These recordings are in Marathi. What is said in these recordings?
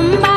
அம்பா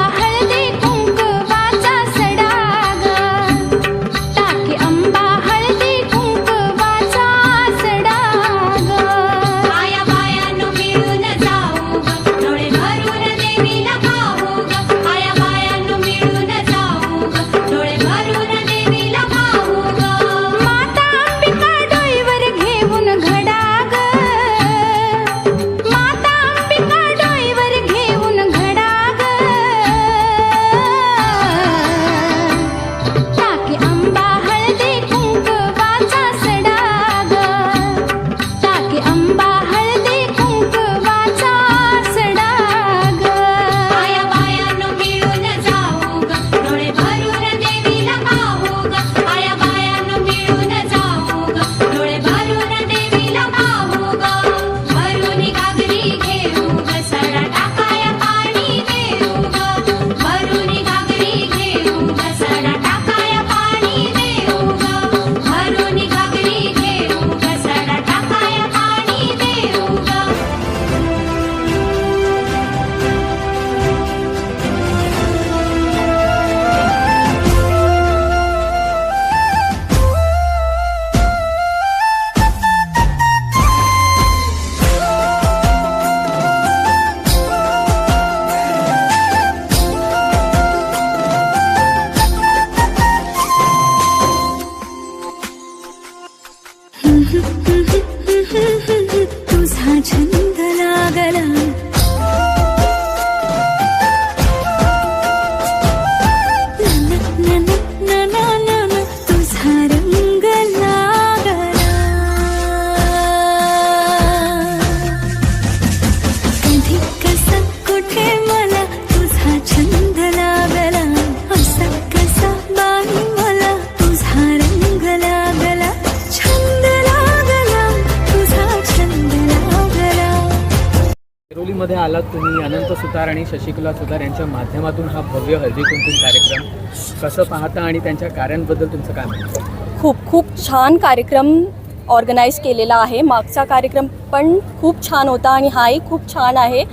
स्टुडिओमध्ये तुम्ही अनंत सुतार आणि शशिकला सुतार यांच्या माध्यमातून हा भव्य हळदी कुंकू कार्यक्रम कसं पाहता आणि त्यांच्या कार्यांबद्दल तुमचं काय म्हणतं खूप खूप छान कार्यक्रम ऑर्गनाईज केलेला आहे. मागचा कार्यक्रम पण खूप छान होता आणि हाही खूप छान आहे.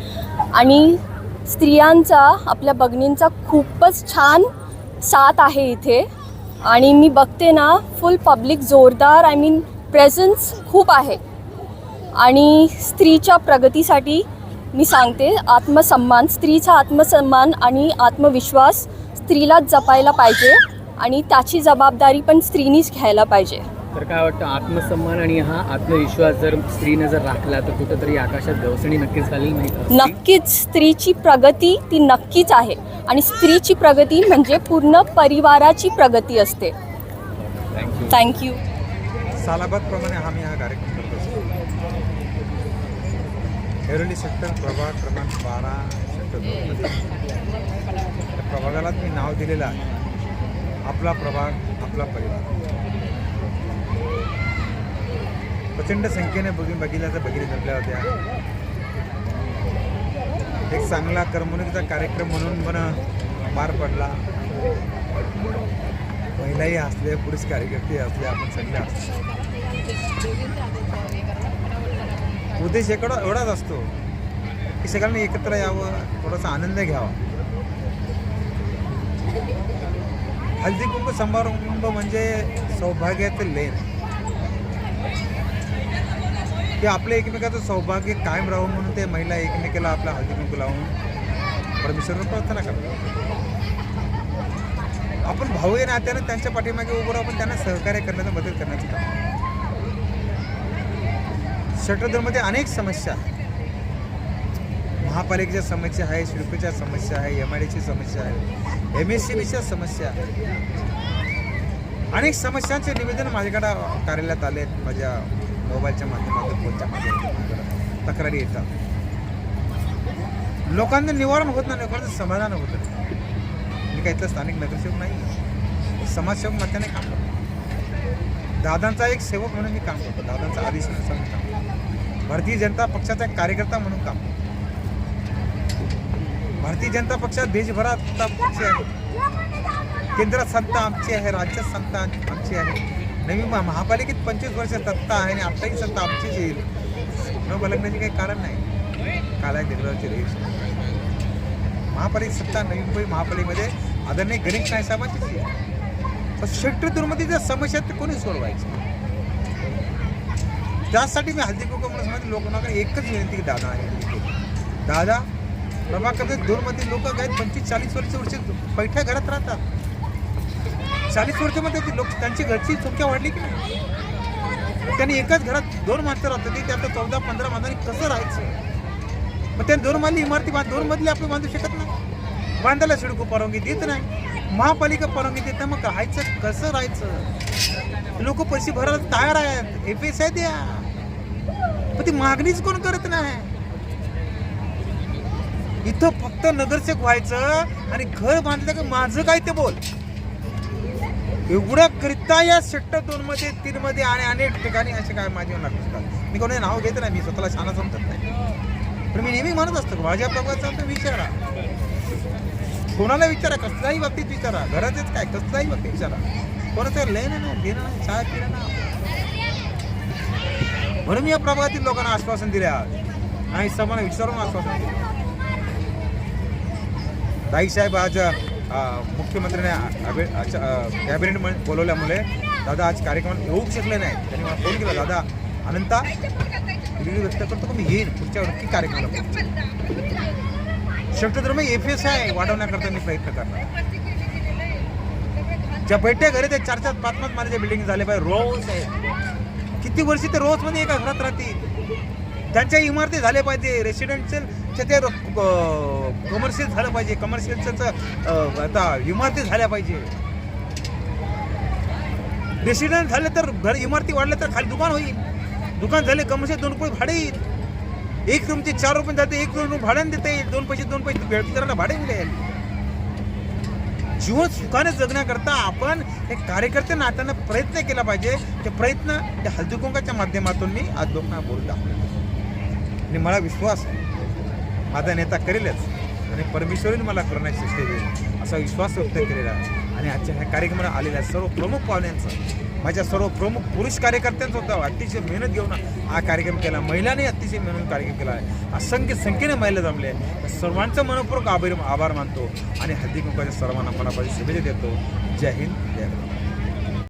आणि स्त्रियांचा आपल्या बघणींचा खूपच छान साथ आहे इथे. आणि मी बघते ना फुल पब्लिक जोरदार आय मीन प्रेझन्स खूप आहे. आणि स्त्रीच्या प्रगतीसाठी मी सांगते आत्मसन्मान स्त्रीचा आत्मसन्मान आणि आत्मविश्वास स्त्रीलाच जपायला पाहिजे आणि त्याची जबाबदारी पण स्त्रीनीच घ्यायला पाहिजे. तर काय वाटतं आत्मसन्मान आणि हा आत्मविश्वास जर स्त्रीने जर राखला तर कुठंतरी आकाशात गवसणी नक्कीच घालेल माहीत नक्कीच स्त्रीची प्रगती ती नक्कीच आहे आणि स्त्रीची प्रगती म्हणजे पूर्ण परिवाराची प्रगती असते. थँक्यू थँक्यू सालाबादप्रमाणे आम्ही हा कार्यक्रम ऐरोली सेक्टर प्रभाग क्रमांक बारा सेक्टर दोनमध्ये त्या प्रभागालाच मी नाव दिलेलं आहे. आपला प्रभाग आपला परिवार. प्रचंड संख्येने बघून बघितल्या तर भगिनी जमल्या होत्या. एक चांगला करमणुकीचा कार्यक्रम म्हणून पण पार पडला. महिलाही असले पुरुष कार्यकर्ते असले आपण सगळे असले उद्देश एकडा एवढाच असतो की सगळ्यांनी एकत्र यावं थोडासा आनंद घ्यावा. हल्दीकुंभ समारंभ म्हणजे सौभाग्याचं लेन की आपल्या एकमेकाचं सौभाग्य कायम राहू म्हणून ते महिला एकमेकाला आपला हळदी लावून परमेश्वरवर प्रार्थना करतात. आपण भाऊ या नात्यानं त्यांच्या पाठीमागे उभं राहून आपण त्यांना सहकार्य करण्याचं मदत करण्याची काम. शटरदरमध्ये अनेक समस्या. महापालिकेच्या समस्या आहे शिल्पीच्या समस्या आहे एम आय डीची समस्या आहे एम एस सी बीच्या समस्या. आहे अनेक समस्यांचे निवेदन माझ्याकडे कार्यालयात आले आहेत. माझ्या मोबाईलच्या माध्यमातून फोनच्या माध्यमातून तक्रारी येतात. लोकांना निवारण होत नाही लोकांचं समाधान होत नाही. मी काय इथलं स्थानिक नगरसेवक नाही. समाजसेवक नात्याने काम करतो. दादांचा एक सेवक म्हणून मी काम करतो. दादांचा आदेश नसताना मी काम करतो भारतीय जनता पक्षाचा एक कार्यकर्ता म्हणून काम भारतीय जनता पक्षात देशभरात पक्ष आहे. केंद्रात सत्ता आमची आहे राज्यात सत्ता आमची आहे. नवी महापालिकेत पंचवीस वर्ष सत्ता आहे आणि आताही सत्ता आमचीच येईल. न बलगण्याचे काही कारण नाही. काला देगरावची रेस महापालिका सत्ता नवी मुंबई महापालिकेमध्ये आदरणीय गणेश नाही साहेबांचीच आहे. पण शेट्टूरमध्ये समस्या ते कोणी सोडवायची? त्यासाठी मी हल्दी कुंकू म्हणून सांगितलं लोकांना एकच विनंती की दादा आहे. दादा प्रभाग क्रमांक दोन लोक काय पंचवीस चाळीस वर्ष वर्ष बैठ्या घरात राहतात. चाळीस वर्षामध्ये ती लोक त्यांची घरची संख्या वाढली की नाही? त्यांनी एकाच घरात दोन माणसं राहतात ते आता चौदा पंधरा माणसांनी कसं राहायचं? मग त्यांनी दोन मधली इमारती बांध दोन मधली आपण बांधू शकत नाही. बांधायला सिडको परवानगी देत नाही. महापालिका परवानगी देत मग राहायचं कसं राहायचं? लोक पैसे भरायला तयार आहेत. एफ एस आय द्या. पण ती मागणीच कोण करत नाही? इथं फक्त नगरसेवक व्हायचं आणि घर बांधलं का माझं काय ते बोल. एवढं करिता या सेक्टर दोन मध्ये तीन मध्ये आणि अनेक ठिकाणी असे काय माझे मी कोणी नाव घेत नाही मी स्वतःला छान समजत नाही. पण मी नेहमी म्हणत असतो माझ्या प्रभाचा तर विचारा. कोणाला विचारा कसल्याही बाबतीत विचारा. घरातच काय कसल्याही बाबतीत विचारा. कोणाचं लेणं नाही घेणं नाही चहा पिणं ना म्हणून मी या प्रभागातील लोकांना आश्वासन दिले आज नाही सर्वांना विचारून आश्वासन दिले दाई साहेब आज मुख्यमंत्र्याने कॅबिनेट बोलवल्यामुळे दादा आज कार्यक्रमात येऊ शकले नाही त्यांनी मला फोन केला दादा अनंता दिल्ली व्यक्त करतो का मी येईन पुढच्या नक्की कार्यक्रमाला शेवटी तर मग एफ एस आय वाढवण्याकरता मी प्रयत्न करणार ज्या बैठ्या घरी ते चार चार पाच पाच माल्याच्या बिल्डिंग झाले पाहिजे. रोज. आहे. किती वर्षी ते रोजमध्ये एका घरात राहतील त्यांच्या इमारती झाल्या पाहिजे. रेसिडेन्शियलच्या ते कमर्शियल झालं पाहिजे. कमर्शियलचं आता इमारती झाल्या पाहिजे. रेसिडेंट झाले तर घर इमारती वाढल्या तर खाली दुकान होईल. दुकान झाले कमर्शियल दोन रुपये भाडे येईल. एक रूमचे चार रुपये जाते एक रूम भाड्याने देता येईल. दोन पैसे दोन पैसे भाडे मिळेल. जीवन सुखाने जगण्याकरता आपण एक कार्यकर्ते नात्यानं प्रयत्न केला पाहिजे. ते प्रयत्न त्या हळदीकुंकाच्या माध्यमातून मी आज लोकांना बोलत दाखवले आणि मला विश्वास आहे. माझा नेता करेलच. आणि परमेश्वरीने मला करण्याची शक्ती देईल असा विश्वास व्यक्त केलेला आहे. आणि आजच्या ह्या कार्यक्रमाला आलेल्या सर्व प्रमुख पाहुण्यांचं माझ्या सर्व प्रमुख पुरुष कार्यकर्त्यांचं होतं. अतिशय मेहनत घेऊन हा कार्यक्रम केला. महिलांनी अतिशय मेहनत कार्यक्रम केला. आहे असंख्य संख्येने महिला जमले. आहे सर्वांचं मनपूर्वक आभार आभार मानतो. आणि हल्दी कुंकाच्या सर्वांना मनापासून शुभेच्छा देतो. जय हिंद जय भारत.